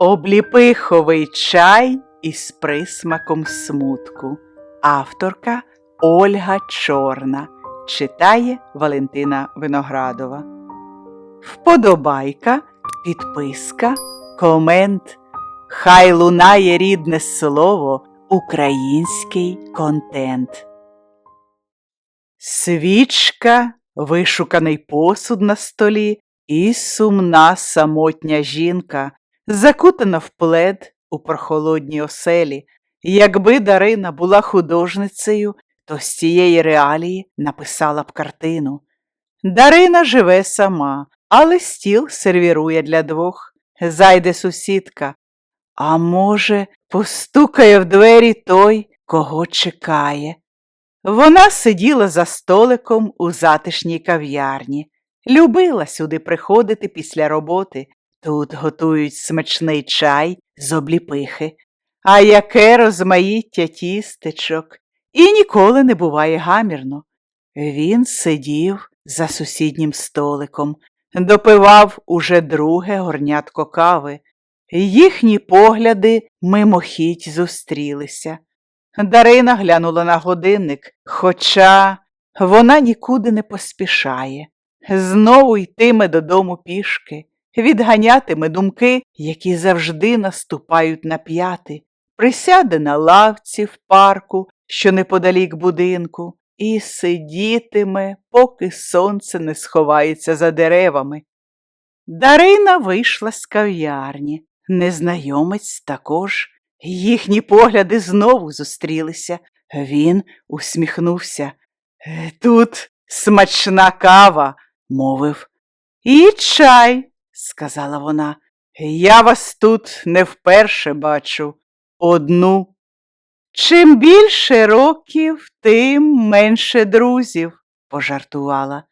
Обліпиховий чай із присмаком смутку. Авторка Ольга Чорна. Читає Валентина Виноградова. Вподобайка, підписка, комент. Хай лунає рідне слово, український контент. Свічка, вишуканий посуд на столі і сумна самотня жінка, закутана в плед у прохолодній оселі. Якби Дарина була художницею, то з цієї реалії написала б картину. Дарина живе сама, але стіл сервірує для двох. Зайде сусідка. А може, постукає в двері той, кого чекає. Вона сиділа за столиком у затишній кав'ярні, любила сюди приходити після роботи. Тут готують смачний чай з обліпихи, а яке розмаїття тістечок, і ніколи не буває гамірно. Він сидів за сусіднім столиком, допивав уже друге горнятко кави. Їхні погляди мимохідь зустрілися. Дарина глянула на годинник, хоча вона нікуди не поспішає. Знову йтиме додому пішки, відганятиме думки, які завжди наступають на п'яти, присяде на лавці в парку, що неподалік будинку, і сидітиме, поки сонце не сховається за деревами. Дарина вийшла з кав'ярні, незнайомець також. Їхні погляди знову зустрілися. Він усміхнувся. «Е, Тут смачна кава, мовив. І чай, сказала вона. Я вас тут не вперше бачу. Одну. Чим більше років, тим менше друзів, пожартувала.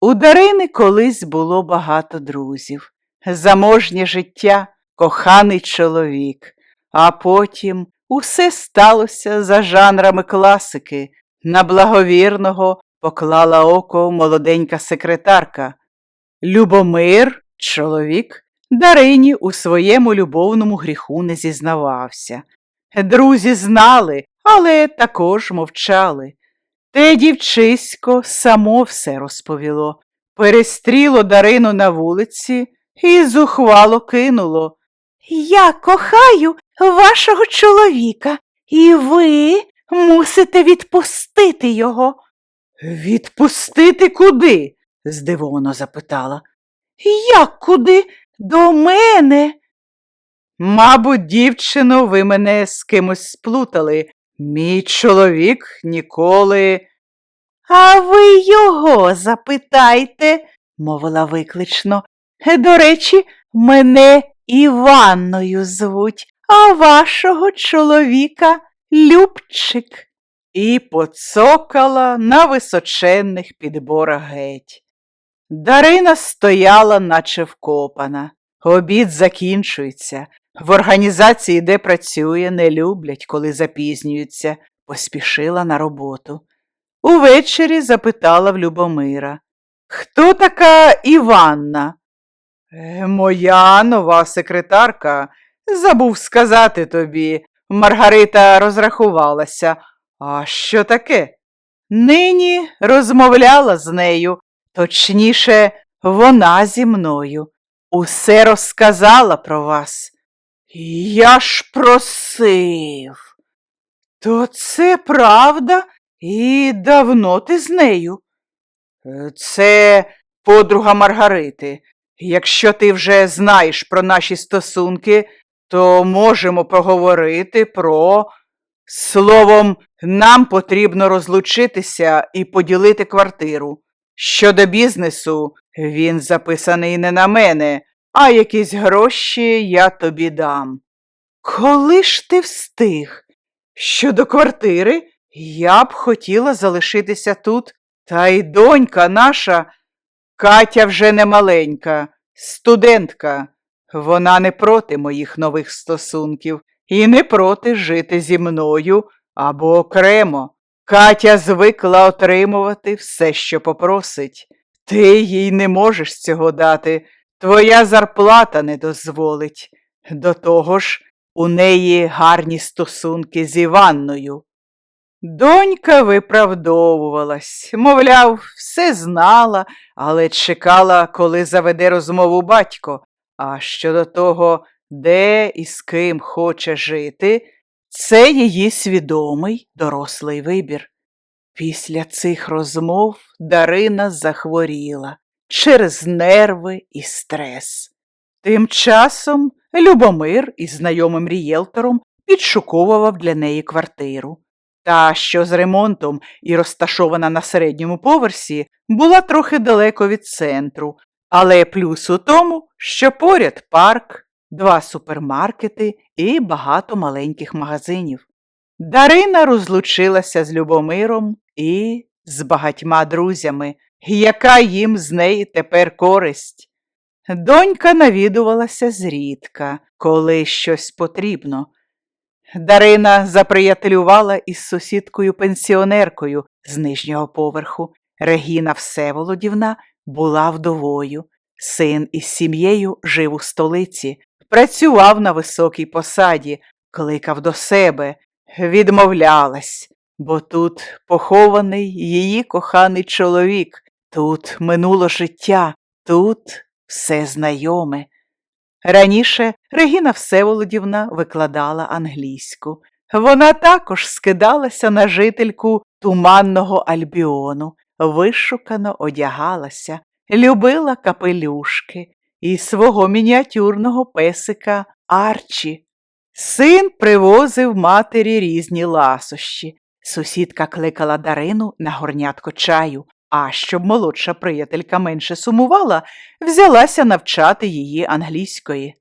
У Дарини колись було багато друзів, заможнє життя, коханий чоловік, а потім усе сталося за жанрами класики. На благовірного поклала око молоденька секретарка. Любомир, чоловік, Дарині у своєму любовному гріху не зізнавався. Друзі знали, але також мовчали. Те дівчисько само все розповіло, перестріло Дарину на вулиці і зухвало кинуло. Я кохаю вашого чоловіка, і ви мусите відпустити його. Відпустити куди? здивовано запитала. Як куди? До мене. Мабуть, дівчино, ви мене з кимось сплутали. Мій чоловік ніколи. А ви його запитайте, мовила виклично. До речі, мене Іванною звуть, а вашого чоловіка Любчик. І поцокала на височенних підборах геть. Дарина стояла, наче вкопана. Обід закінчується. В організації, де працює, не люблять, коли запізнюються, поспішила на роботу. Увечері запитала в Любомира. Хто така Іванна? «Е, Моя нова секретарка. Забув сказати тобі. Маргарита розрахувалася. А що таке? Нині розмовляла з нею, точніше, вона зі мною. Усе розказала про вас. Я ж просив. То це правда? І давно ти з нею? «Е, Це подруга Маргарити. Якщо ти вже знаєш про наші стосунки, то можемо поговорити про. Словом, нам потрібно розлучитися і поділити квартиру. Щодо бізнесу, він записаний не на мене, а якісь гроші я тобі дам. Коли ж ти встиг? Щодо квартири, я б хотіла залишитися тут, та й донька наша, Катя вже не маленька, студентка. Вона не проти моїх нових стосунків і не проти жити зі мною або окремо. Катя звикла отримувати все, що попросить. Ти їй не можеш цього дати, твоя зарплата не дозволить. До того ж, у неї гарні стосунки з Іванною. Донька виправдовувалась, мовляв, все знала, але чекала, коли заведе розмову батько. А щодо того, де і з ким хоче жити, це її свідомий дорослий вибір. Після цих розмов Дарина захворіла через нерви і стрес. Тим часом Любомир із знайомим рієлтором підшуковував для неї квартиру. Та, що з ремонтом і розташована на середньому поверсі, була трохи далеко від центру, але плюс у тому, що поряд парк, два супермаркети і багато маленьких магазинів. Дарина розлучилася з Любомиром і з багатьма друзями, яка їм з неї тепер користь. Донька навідувалася зрідка, коли щось потрібно. Дарина заприятелювала із сусідкою-пенсіонеркою з нижнього поверху. Регіна Всеволодівна була вдовою. Син із сім'єю жив у столиці, працював на високій посаді, кликав до себе, відмовлялась, бо тут похований її коханий чоловік, тут минуло життя, тут все знайоме. Раніше Регіна Всеволодівна викладала англійську. Вона також скидалася на жительку туманного альбіону, вишукано одягалася, любила капелюшки і свого мініатюрного песика Арчі. Син привозив матері різні ласощі. Сусідка кликала Дарину на горнятко чаю, а щоб молодша приятелька менше сумувала, взялася навчати її англійської.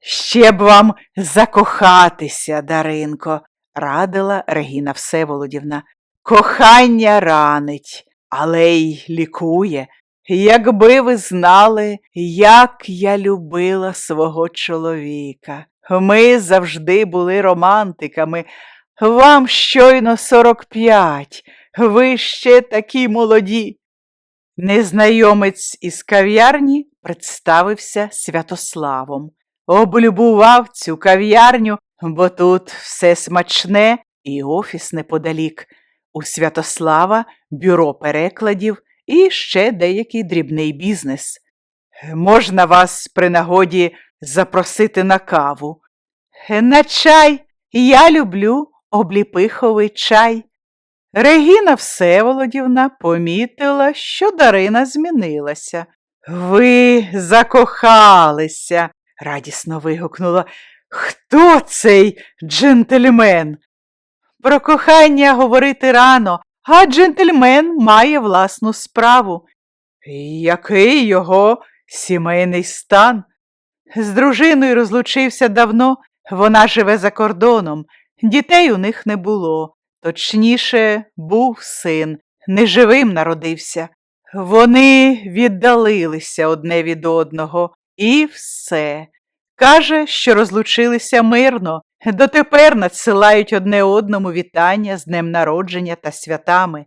Ще б вам закохатися, Даринко, радила Регіна Всеволодівна. Кохання ранить, але й лікує. Якби ви знали, як я любила свого чоловіка. Ми завжди були романтиками. Вам щойно сорок п'ять, ви ще такі молоді. Незнайомець із кав'ярні представився Святославом, облюбував цю кав'ярню, бо тут все смачне і офіс неподалік. У Святослава бюро перекладів і ще деякий дрібний бізнес. Можна вас при нагоді запросити на каву. На чай я люблю обліпиховий чай. Регіна Всеволодівна помітила, що Дарина змінилася. Ви закохалися, радісно вигукнула. Хто цей джентльмен? Про кохання говорити рано, а джентльмен має власну справу. Який його сімейний стан? З дружиною розлучився давно, вона живе за кордоном, дітей у них не було. Точніше, був син, неживим народився. Вони віддалилися одне від одного, і все. Каже, що розлучилися мирно, дотепер надсилають одне одному вітання з днем народження та святами.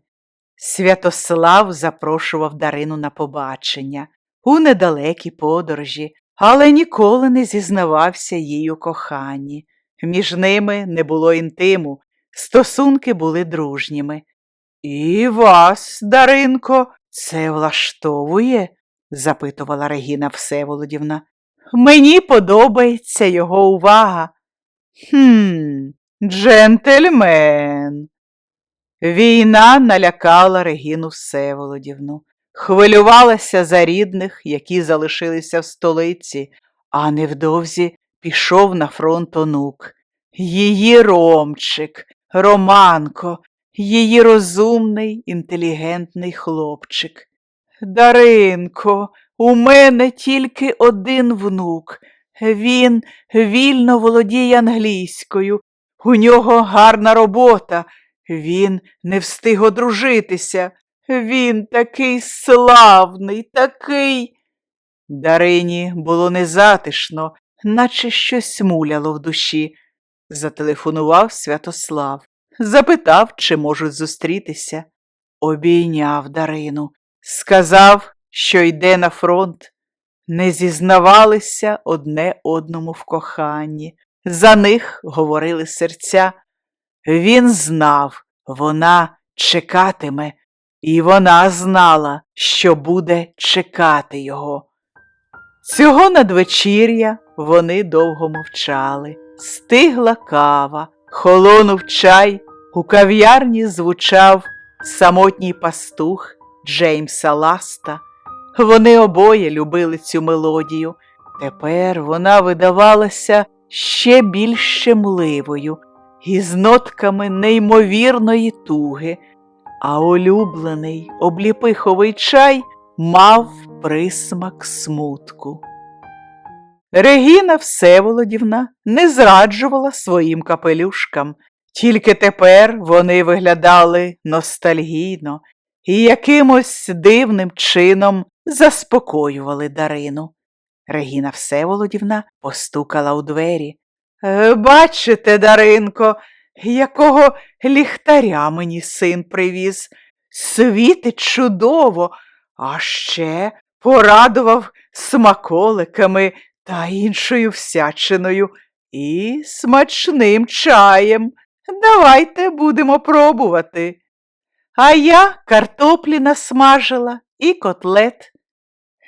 Святослав запрошував Дарину на побачення у недалекій подорожі, але ніколи не зізнавався їй у коханні. Між ними не було інтиму, стосунки були дружніми. І вас, Даринко, це влаштовує? запитувала Регіна Всеволодівна. Мені подобається його увага. Хм, джентльмен. Війна налякала Регіну Всеволодівну, хвилювалася за рідних, які залишилися в столиці, а невдовзі пішов на фронт онук. Її ромчик, Романко, її розумний, інтелігентний хлопчик. Даринко, у мене тільки один внук. Він вільно володіє англійською, у нього гарна робота, він не встиг одружитися. Він такий славний, такий. Дарині було незатишно, наче щось муляло в душі. Зателефонував Святослав, запитав, чи можуть зустрітися. Обійняв Дарину, сказав, що йде на фронт. Не зізнавалися одне одному в коханні. За них говорили серця. Він знав, вона чекатиме, і вона знала, що буде чекати його. Цього надвечір'я вони довго мовчали. Стигла кава, холонув чай, у кав'ярні звучав самотній пастух Джеймса Ласта. Вони обоє любили цю мелодію. Тепер вона видавалася ще більш щемливою, із нотками неймовірної туги, а улюблений обліпиховий чай мав присмак смутку. Регіна Всеволодівна не зраджувала своїм капелюшкам, тільки тепер вони виглядали ностальгійно і якимось дивним чином заспокоювали Дарину. Регіна Всеволодівна постукала у двері. «Е, Бачите, Даринко, якого ліхтаря мені син привіз. Світить чудово, а ще порадував смаколиками та іншою всячиною і смачним чаєм. Давайте будемо пробувати. А я картоплі насмажила і котлет.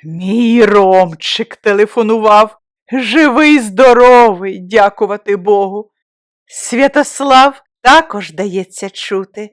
Мій Ромчик телефонував, живий, здоровий, дякувати Богу. Святослав також дається чути.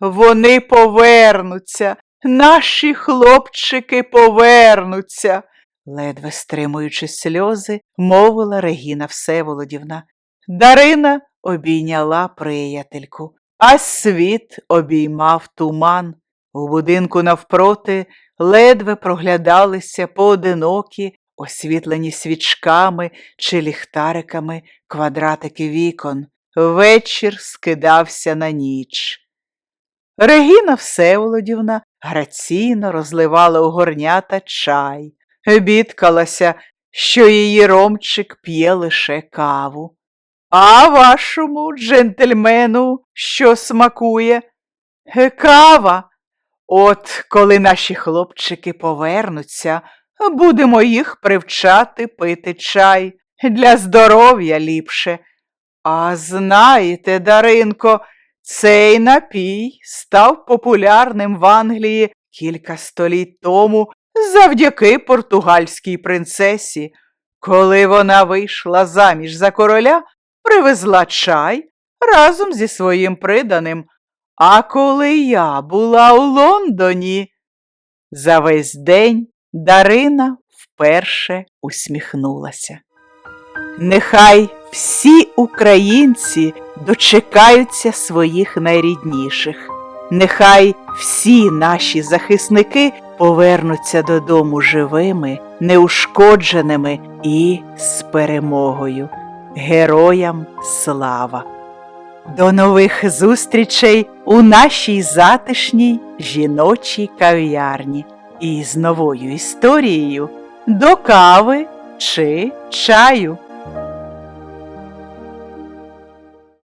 Вони повернуться, наші хлопчики повернуться, ледве стримуючи сльози, мовила Регіна Всеволодівна. Дарина обійняла приятельку, а світ обіймав туман. У будинку навпроти ледве проглядалися поодинокі, освітлені свічками чи ліхтариками квадратики вікон. Вечір скидався на ніч. Регіна Всеволодівна граційно розливала у горнята чай, бідкалася, що її ромчик п'є лише каву. А вашому джентльмену що смакує? «Е, Кава. От коли наші хлопчики повернуться, будемо їх привчати пити чай. Для здоров'я ліпше. А знаєте, Даринко, цей напій став популярним в Англії кілька століть тому завдяки португальській принцесі. Коли вона вийшла заміж за короля, привезла чай разом зі своїм приданим. А коли я була у Лондоні, за весь день Дарина вперше усміхнулася. Нехай всі українці дочекаються своїх найрідніших. Нехай всі наші захисники повернуться додому живими, неушкодженими і з перемогою. Героям слава! До нових зустрічей у нашій затишній жіночій кав'ярні і з новою історією до кави чи чаю.